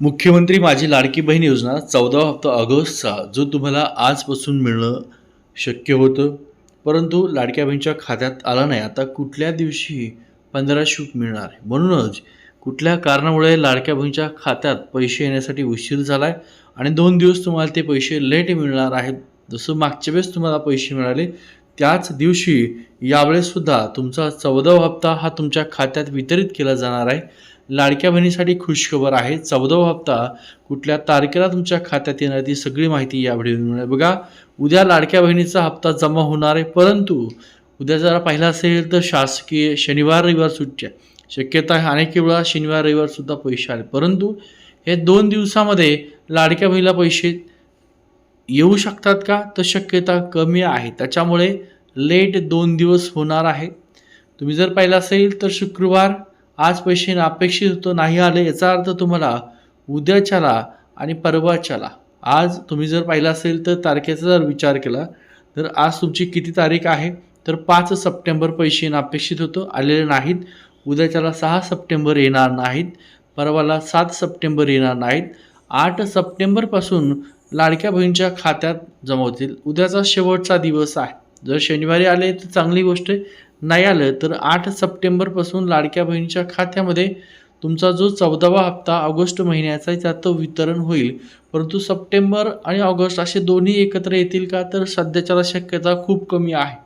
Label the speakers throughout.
Speaker 1: मुख्यमंत्री माझी लाडकी बहीण योजना चौदा हप्ता ऑगस्टचा जो तुम्हाला आजपासून मिळणं शक्य होतं. परंतु लाडक्या बहिणीच्या खात्यात आला नाही. आता कुठल्या दिवशी पंधरा शूट मिळणार आहे? म्हणूनच कुठल्या कारणामुळे लाडक्या बहिणीच्या खात्यात पैसे येण्यासाठी उशीर झाला आहे आणि दोन दिवस तुम्हाला ते पैसे लेट मिळणार आहेत जसं मागच्या वेळेस तुम्हाला पैसे मिळाले त्याच दिवशी यावेळेससुद्धा तुमचा चौदावा हप्ता हा तुमच्या खात्यात वितरित केला जाणार आहे. लाडक्या बहिणीसाठी खुशखबर आहे. चौदावा हप्ता कुठल्या तारखेला तुमच्या खात्यात येणार ती सगळी माहिती या व्हिडिओ बघा उद्या लाडक्या बहिणीचा हप्ता जमा होणार आहे परंतु उद्या जरा पाहिला असेल तर शासकीय शनिवार रविवार सुट्ट्या. शक्यता आहे अनेक वेळा शनिवार रविवार सुद्धा पैसे आले. परंतु हे दोन दिवसामध्ये लाडक्या बहिणीला पैसे येऊ शकतात का? तर शक्यता कमी आहे. त्याच्यामुळे लेट दोन दिवस होणार आहे. तुम्ही जर पाहिलं असेल तर शुक्रवार आज पैसे अपेक्षित होतं नाही आले याचा अर्थ तुम्हाला उद्याच्याला आणि परवाच्याला. आज तुम्ही जर पाहिलं असेल तर तारखेचा जर विचार केला तर आज तुमची किती तारीख आहे? तर पाच सप्टेंबर पैसे येणं अपेक्षित होतं आलेले नाहीत. उद्याच्याला सहा सप्टेंबर येणार नाहीत. परवाला सात सप्टेंबर येणार नाहीत. आठ सप्टेंबरपासून लाडक्या बहिणीच्या खात्यात जमा होतील. उद्याचा शेवटचा दिवस आहे. जर शनिवारी आले तर चांगली गोष्ट आहे. नाही आलं तर आठ सप्टेंबरपासून लाडक्या बहिणीच्या खात्यामध्ये तुमचा जो चौदावा हप्ता ऑगस्ट महिन्याचा आहे त्यात वितरण होईल. परंतु सप्टेंबर आणि ऑगस्ट असे दोन्ही एकत्र येतील का? तर सध्याच्याला शक्यता खूप कमी आहे.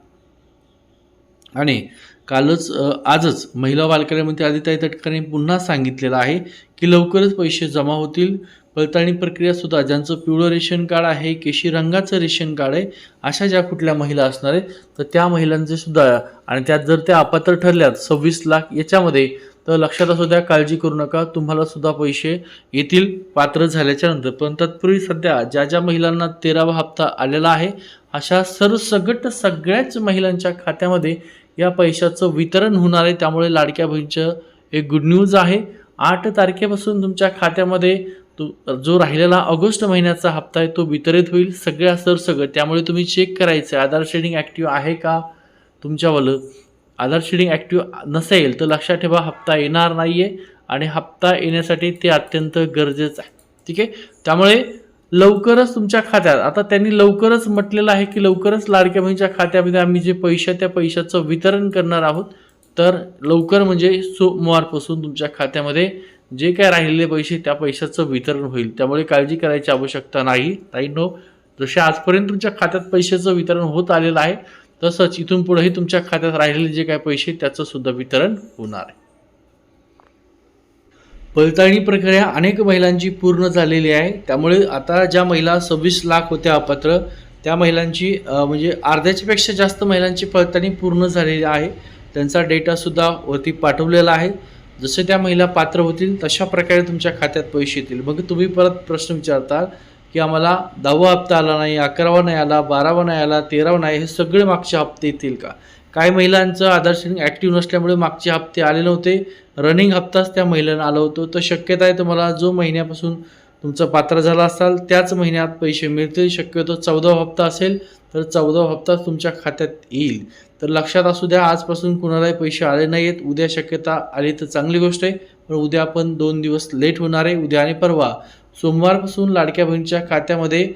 Speaker 1: आणि कालच आजच महिला बालकल्यामध्ये आदिताई तटकरे पुन्हा सांगितलेलं आहे की लवकरच पैसे जमा होतील. पडताळणी प्रक्रियासुद्धा ज्यांचं पिवळं रेशन कार्ड आहे केशी रंगाचं रेशन कार्ड आहे अशा ज्या कुठल्या महिला असणार आहेत तर त्या महिलांचे सुद्धा आणि त्यात जर त्या अपात्र ठरल्यात सव्वीस लाख याच्यामध्ये तर लक्षात असू द्या काळजी करू नका तुम्हाला सुद्धा पैसे येतील पात्र झाल्याच्यानंतर. पण तत्पूर्वी सध्या ज्या ज्या महिलांना तेरावा हप्ता आलेला आहे अशा सरसगट सगळ्याच महिलांच्या खात्यामध्ये या पैशाचं वितरण होणार आहे. त्यामुळे लाडक्या बहिणीचं एक गुड न्यूज आहे. आठ तारखेपासून तुमच्या खात्यामध्ये तो जो राहिलेला ऑगस्ट महिन्याचा हप्ता आहे तो वितरित होईल सगळ्या सरसगट त्यामुळे तुम्ही चेक करायचं आहे. आधार शेडिंग ॲक्टिव्ह आहे का तुमच्यावालं आधार शेडिंग ॲक्टिव्ह नसेल तर लक्षात ठेवा हप्ता येणार नाही आहे आणि हप्ता येण्यासाठी ते अत्यंत गरजेचं आहे. ठीक आहे? त्यामुळे लवकरच तुमच्या खात्यात आता त्यांनी लवकरच म्हटलेलं आहे की लवकरच लाडक्या बहिणीच्या खात्यामध्ये आम्ही जे पैसे त्या पैशाचं वितरण करणार आहोत तर लवकर म्हणजे सोमवारपासून तुमच्या खात्यामध्ये जे काय राहिलेले पैसे त्या पैशाचं वितरण होईल. त्यामुळे काळजी करायची आवश्यकता नाही. ताई नो जसे आजपर्यंत तुमच्या खात्यात पैशाचं वितरण होत आलेलं आहे तसंच इथून पुढेही तुमच्या खात्यात राहिलेले जे काय पैसे त्याचं सुद्धा वितरण होणार आहे. पडताळणी प्रक्रिया अनेक महिलांची पूर्ण झालेली आहे. त्यामुळे आता ज्या महिला सव्वीस लाख होत्या अपात्र त्या महिलांची म्हणजे अर्ध्याच्या पेक्षा जास्त महिलांची पडताळणी पूर्ण झालेली आहे. त्यांचा डेटासुद्धा वरती पाठवलेला आहे. जसे त्या महिला पात्र होतील तशा प्रकारे तुमच्या खात्यात पैसे येतील. मग तुम्ही परत प्रश्न विचारता की आम्हाला दहावा हप्ता आला नाही अकरावा नाही आला बारावा नाही आला तेरावा नाही हे सगळे मागचे हप्ते येतील का? काही महिलांचं आधार शेडिंग ॲक्टिव्ह नसल्यामुळे मागचे हप्ते आले नव्हते. रनिंग हप्ताच त्या महिलांना आलं होतं. तर शक्यता आहे तुम्हाला जो महिन्यापासून तुमचं पात्र झाला असाल त्याच महिन्यात पैसे मिळतील शक्यतो चौदावा हप्ता असेल तर चौदावा हप्ता तुमच्या खात्यात येईल. तर लक्षात असू द्या आजपासून कुणालाही पैसे आले नाही आहेत उद्या शक्यता आली तर चांगली गोष्ट आहे पण उद्या आपण दोन दिवस लेट होणार आहे उद्या आणि परवा. सोमवारपासून लाडक्या बहिणीच्या खात्यामध्ये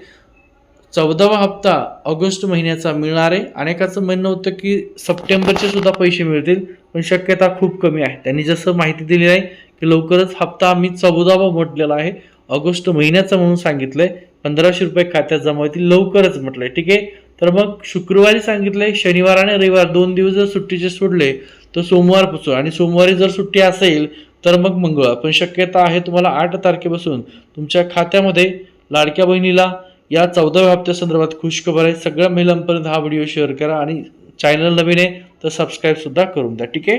Speaker 1: चौदावा हप्ता ऑगस्ट महिन्याचा मिळणार आहे. अनेकाचं म्हणणं होतं की सप्टेंबरचे सुद्धा पैसे मिळतील पण शक्यता खूप कमी आहे. त्यांनी जसं माहिती दिली आहे की लवकरच हप्ता आम्ही चौदावा म्हटलेला आहे. ऑगस्ट महिन्याचा म्हणून सांगितलंय. पंधराशे रुपये खात्यात जमा होतील लवकरच म्हटलंय. ठीक आहे? तर मग शुक्रवारी सांगितलंय शनिवार आणि रविवार दोन दिवस जर सुट्टीचे सोडले तर सोमवारपासून आणि सोमवारी जर सुट्टी असेल तर मग मंगळवार. पण शक्यता आहे तुम्हाला आठ तारखेपासून तुमच्या खात्यामध्ये लाडक्या बहिणीला या चौदाव्या हप्त्यासंदर्भात खुशखबर आहे. सगळ्या महिलांपर्यंत हा व्हिडिओ शेअर करा आणि चॅनल नवीन आहे तर सबस्क्राईबसुद्धा करून द्या. ठीक आहे?